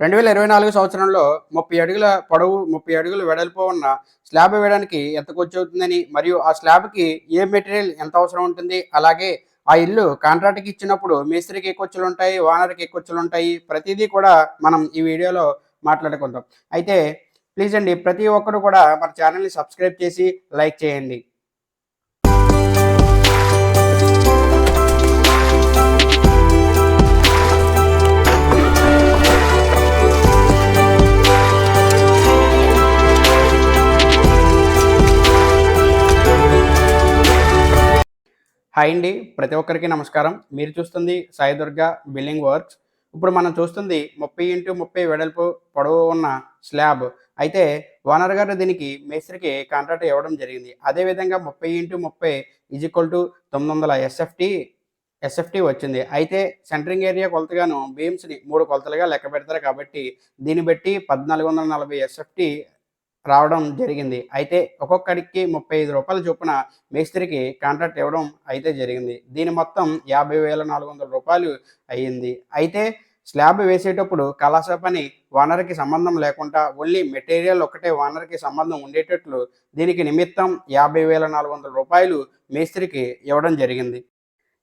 రెండు వేల ఇరవై నాలుగు సంవత్సరంలో ముప్పై అడుగుల పొడవు ముప్పై అడుగుల వెడల్పు ఉన్న స్లాబ్ వేయడానికి ఎంత ఖర్చు అవుతుందని మరియు ఆ స్లాబ్కి ఏ మెటీరియల్ ఎంత అవసరం ఉంటుంది? అలాగే ఆ ఇల్లు కాంట్రాక్ట్కి ఇచ్చినప్పుడు మేస్త్రికి ఏ ఖర్చులు ఉంటాయి? ఓనర్కి ఏ ఖర్చులు ఉంటాయి? ప్రతిదీ కూడా మనం ఈ వీడియోలో మాట్లాడుకుందాం. అయితే ప్లీజ్ అండి ప్రతి ఒక్కరు కూడా మన ఛానల్ని సబ్స్క్రైబ్ చేసి లైక్ చేయండి. హాయ్ అండి. ప్రతి ఒక్కరికి నమస్కారం. మీరు చూస్తుంది సాయిదుర్గ బిల్డింగ్ వర్క్స్. ఇప్పుడు మనం చూస్తుంది ముప్పై ఇంటూ ముప్పై వెడల్పు పొడవు ఉన్న స్లాబ్. అయితే ఓనర్ గారు దీనికి మేస్త్రికి కాంట్రాక్ట్ ఇవ్వడం జరిగింది. అదేవిధంగా ముప్పై ఇంటూ ముప్పై ఈజ్ ఈక్వల్ టు తొమ్మిది వందల ఎస్ఎఫ్టీ ఎస్ఎఫ్టీ వచ్చింది. అయితే సెంటరింగ్ ఏరియా కొలతగాను బీమ్స్ని మూడు కొలతలుగా లెక్క పెడతారు కాబట్టి దీన్ని బట్టి పద్నాలుగు వందల నలభై ఎస్ఎఫ్టీ రావడం జరిగింది. అయితే ఒక్కొక్కడికి ముప్పై ఐదు రూపాయల చొప్పున మేస్త్రికి కాంట్రాక్ట్ ఇవ్వడం అయితే జరిగింది. దీని మొత్తం యాభై వేల నాలుగు వందల రూపాయలు అయ్యింది. అయితే స్లాబ్ వేసేటప్పుడు కళాశ పని ఓనర్కి సంబంధం లేకుండా ఓన్లీ మెటీరియల్ ఒకటే ఓనర్కి సంబంధం ఉండేటట్లు దీనికి నిమిత్తం యాభై వేల నాలుగు వందల రూపాయలు మేస్త్రికి ఇవ్వడం జరిగింది.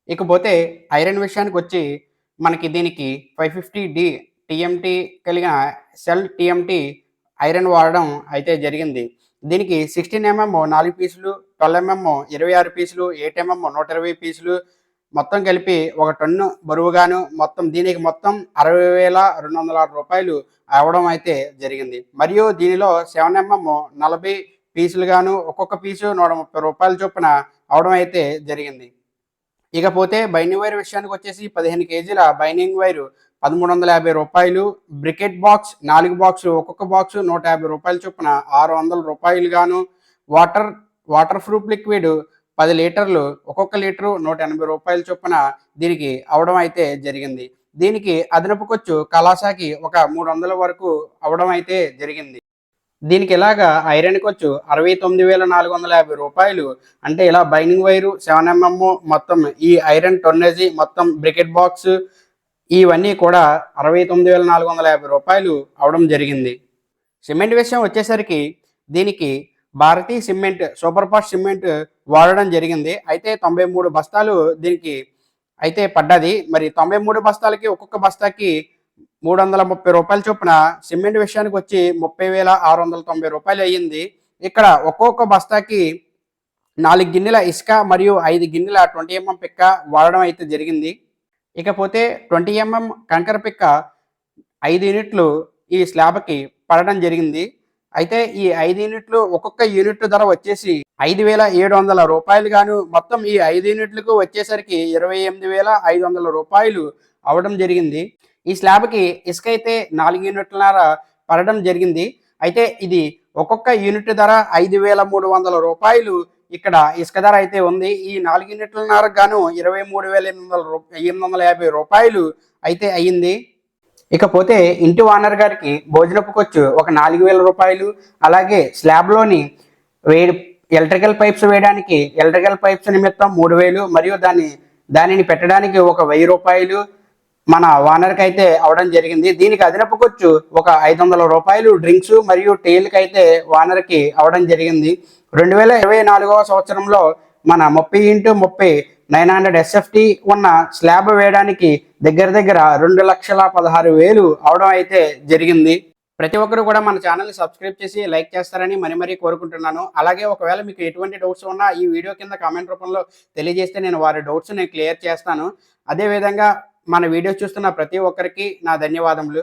ఇకపోతే ఐరన్ విషయానికి వచ్చి మనకి దీనికి ఫైవ్ ఫిఫ్టీ డి టీఎంటీ కలిగిన సెల్ టీఎంటీ ఐరన్ వాడడం అయితే జరిగింది. దీనికి సిక్స్టీన్ ఎంఎం నాలుగు పీసులు ట్వెల్వ్ ఎంఎం ఇరవై ఆరు పీసులు ఎయిట్ ఎంఎం నూట ఇరవై పీసులు మొత్తం కలిపి ఒక టన్ను బరువుగాను మొత్తం దీనికి మొత్తం అరవై వేల రెండు వందల ఆరు రూపాయలు అవ్వడం అయితే జరిగింది. మరియు దీనిలో సెవెన్ ఎంఎం నలభై పీసులుగాను ఒక్కొక్క పీసు నూట ముప్పై రూపాయల చొప్పున అవడం అయితే జరిగింది. ఇకపోతే బైనింగ్ వైర్ విషయానికి వచ్చేసి పదిహేను కేజీల బైనింగ్ వైర్ పదమూడు వందల యాభై రూపాయలు బ్రికెట్ బాక్స్ నాలుగు బాక్స్ ఒక్కొక్క బాక్స్ నూట యాభై రూపాయల చొప్పున ఆరు వందల రూపాయలు గాను వాటర్ వాటర్ ప్రూఫ్ లిక్విడ్ పది లీటర్లు ఒక్కొక్క లీటరు నూట ఎనభై రూపాయల చొప్పున దీనికి అవడం అయితే జరిగింది. దీనికి అదనపు ఖర్చు కళాశాకి ఒక మూడు వందల వరకు అవడం అయితే జరిగింది. దీనికి ఇలాగా ఐరన్ ఖర్చు అరవై తొమ్మిది వేల నాలుగు వందల యాభై రూపాయలు. అంటే ఇలా బైనింగ్ వైరు సెవెన్ ఎంఎం మొత్తం ఈ ఐరన్ టొన్నేజీ మొత్తం బ్రికెట్ బాక్స్ ఇవన్నీ కూడా అరవై తొమ్మిది వేల నాలుగు వందల యాభై రూపాయలు అవడం జరిగింది. సిమెంట్ విషయం వచ్చేసరికి దీనికి Bharathi cement super fast cement వాడడం జరిగింది. అయితే తొంభై మూడు బస్తాలు దీనికి అయితే పడ్డది. మరి తొంభై మూడు బస్తాలకి ఒక్కొక్క బస్తాకి మూడు వందల ముప్పై రూపాయల చొప్పున సిమెంట్ విషయానికి వచ్చి ముప్పై వేల ఆరు వందల తొంభై రూపాయలు అయ్యింది. ఇక్కడ ఒక్కొక్క బస్తాకి నాలుగు గిన్నెల ఇసుక మరియు ఐదు గిన్నెల ట్వంటీ ఎంఎం పిక్క వాడడం అయితే జరిగింది. ఇకపోతే ట్వంటీ ఎంఎం కంకర పిక్క ఐదు యూనిట్లు ఈ స్లాబ్కి పడడం జరిగింది. అయితే ఈ ఐదు యూనిట్లు ఒక్కొక్క యూనిట్ ధర వచ్చేసి ఐదు వేల ఏడు వందల రూపాయలు గాను మొత్తం ఈ ఐదు యూనిట్లకు వచ్చేసరికి ఇరవై ఎనిమిది వేల ఐదు వందల రూపాయలు అవడం జరిగింది. ఈ స్లాబ్కి ఇసుక అయితే నాలుగు యూనిట్లన్నర పడడం జరిగింది. అయితే ఇది ఒక్కొక్క యూనిట్ ధర ఐదు వేల మూడు వందల రూపాయలు. ఇక్కడ ఇసుక ధర అయితే ఉంది. ఈ నాలుగు యూనిట్లన్నర గాను ఇరవై మూడు వేల ఎనిమిది వందల రూ ఎనిమిది వందల యాభై రూపాయలు అయితే అయ్యింది ఇకపోతే ఇంటి ఓనర్ గారికి భోజనపు ఖర్చు ఒక నాలుగు వేల రూపాయలు. అలాగే స్లాబ్లోని వేడి ఎలక్ట్రికల్ పైప్స్ వేయడానికి ఎలక్ట్రికల్ పైప్స్ నిమిత్తం మూడు వేలు. మరియు దాన్ని దానిని పెట్టడానికి ఒక వెయ్యి రూపాయలు. మన ఓనర్కి అయితే అవడం జరిగింది. దీనికి అదనపు ఖర్చు ఒక ఐదు వందల రూపాయలు డ్రింక్స్ మరియు టీలకు అయితే ఓనర్కి అవడం జరిగింది. రెండు వేల ఇరవై నాలుగవ సంవత్సరంలో మన ముప్పై ఇంటూ ముప్పై నైన్ హండ్రెడ్ ఎస్ఎఫ్టీ ఉన్న స్లాబ్ వేయడానికి దగ్గర దగ్గర రెండు లక్షల పదహారు వేలు అవడం అయితే జరిగింది. ప్రతి ఒక్కరు కూడా మన ఛానల్ని సబ్స్క్రైబ్ చేసి లైక్ చేస్తారని మరీ మరీ కోరుకుంటున్నాను. అలాగే ఒకవేళ మీకు ఎటువంటి డౌట్స్ ఉన్నా ఈ వీడియో కింద కామెంట్ రూపంలో తెలియజేస్తే నేను వారి డౌట్స్ నేను క్లియర్ చేస్తాను. అదేవిధంగా మన వీడియోస్ చూస్తున్న ప్రతి ఒక్కరికి నా ధన్యవాదములు.